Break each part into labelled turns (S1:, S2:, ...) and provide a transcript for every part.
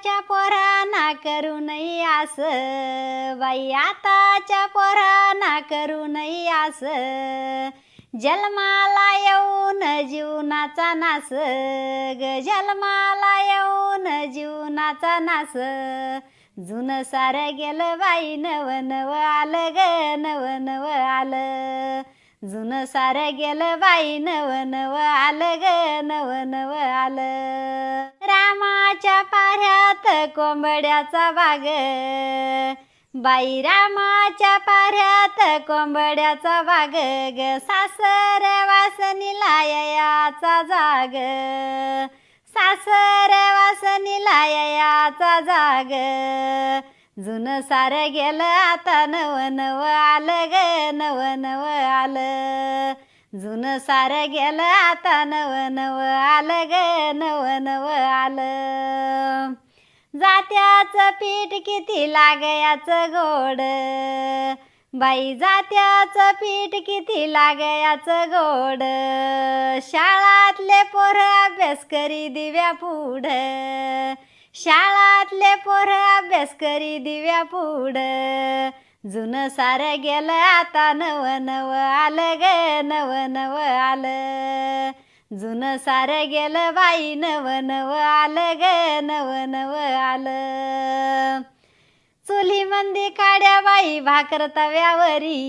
S1: आताच्या पोरांना करू नाही आस बाई आताच्या पोरांना करू नाही आस जन्माला येऊन जीवनाचा नास. ग जन्माला येऊन जीवनाचा नास. जुन सारं गेलं बाई नव नव आलं ग नव नव आलं. जुनं सारं गेलं बाई नव नव आलं ग नव नव आलं. रामाच्या पाऱ्यात कोंबड्याचा बाग. बाई रामाच्या पाऱ्यात कोंबड्याचा बाग. ग सासर वासनीला याचा जाग. सासर वासनीला याचा जाग. जुन सारं गेलं आता नव नव आलं ग नव नव आलं. जुन सारं गेलं आता नव नव आलं ग नव नव आलं. जात्याचं पीठ किती लागयाचं गोड. बाई जात्याचं पीठ किती लागयाचं गोड. शाळातले पोरं अभ्यास करी दिव्या पुढं. शाळातले पोरं अभ्यास करी दिव्या पुढं. जुनं सारं गेलं आता नव नव आलं ग नव नव आलं. जुनं सारं गेलं बाई नव नव आलं ग नव नव आलं. चुली मंदी काड्या बाई भाकर तव्यावरी.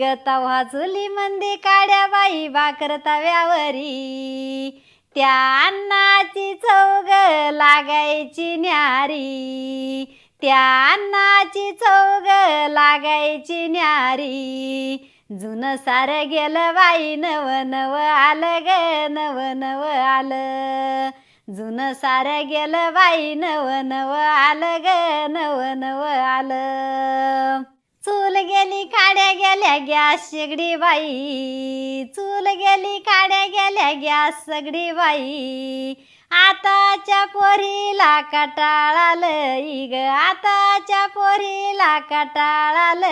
S1: ग तव्हा चुली मंदी काड्या बाई भाकर तव्यावरी. त्या अन्नाची चौग लागायची न्यारी. त्या अन्नाची चौग लागायची न्यारी. जुनं सार गेलं बाई नव नव आलं ग नव नव आलं. जुनं सार गेलं बाई नव नव आलं ग नव नव आलं. चूल गेली काड्या गेल्या गॅस शेगडी बाई. चूल गेली काड्या गेल्या गॅस सगडी बाई. आताच्या पोरीला कटाळा लई ग आताच्या पोरीला कटाळाल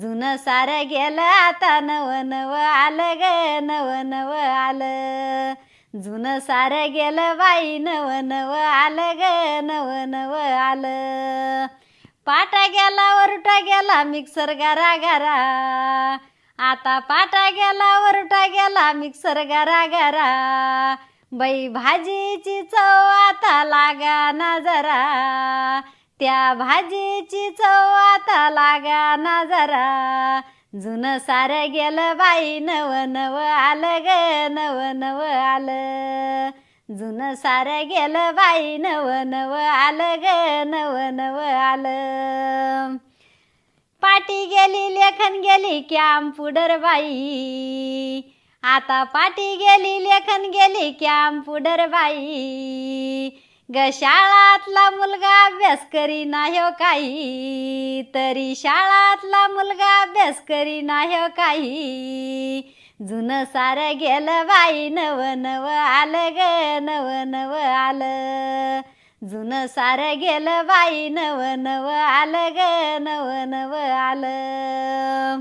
S1: जुनं सारं गेलं आता नव नव आलं ग नव नव आलं. जुनं सारं गेलं बाई नव नव आलं ग नव नव आलं. पाटा गेला वरटा गेला मिक्सर गारा गारा. आता पाटा गेला वरटा गेला मिक्सर गारा गारा. बाई भाजीची चव आता लागा ना जरा. त्या भाजीची चव आता लागा ना जरा. जुनं सारं गेलं बाई नव नव आलं ग नव नव आलं. जुनं सारं गेलं बाई नव नव आलं ग नव नव आलं. पाटी गेली लेखन गेली कॅम पुडर बाई. आता पाटी गेली लेखन गेली कॅम पुडर बाई. ग शाळातला मुलगा अभ्यास करी नाह्यो हो काही तरी शाळातला मुलगा अभ्यास करी नाह्यो हो काही. जुनं सारं गेलं बाई नव नव आलं ग नव नव आलं. जुनं सारं गेलं बाई नव नव आलं ग नव नव आलं.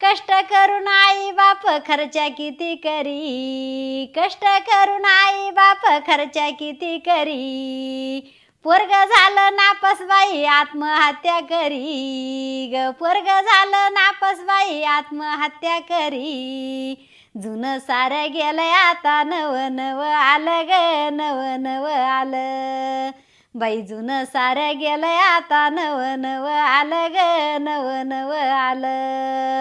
S1: कष्ट करून आई बाप खर्चा किती करी? कष्ट करून आई बाप खर्चा किती करी? पोरग झालं नापस बाई आत्महत्या करी ग. पोरग झालं नापस बाई आत्महत्या करी. जुनं सारं गेलंय आता नव नव आलं ग. नव नव आलं. बाई जुनं सारं गेलंय आता नव नव आलं ग. नव नव आलं.